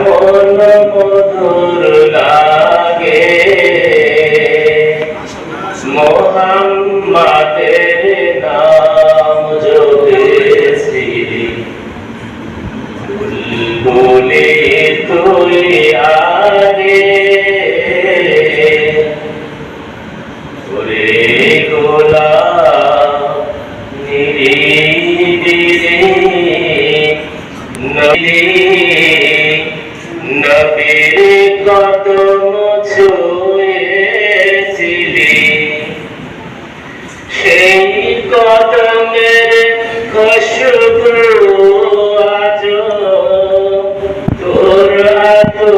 এমন মধুর লাগে মোহাম্মদের নাম জপেছি বুলবুলি তুই আগে ওরে গোলাপ নিরিবিলি নবী কদম ছুঁয়েছিলি সেই মেরে খুশবু আজ তোর আতরে যা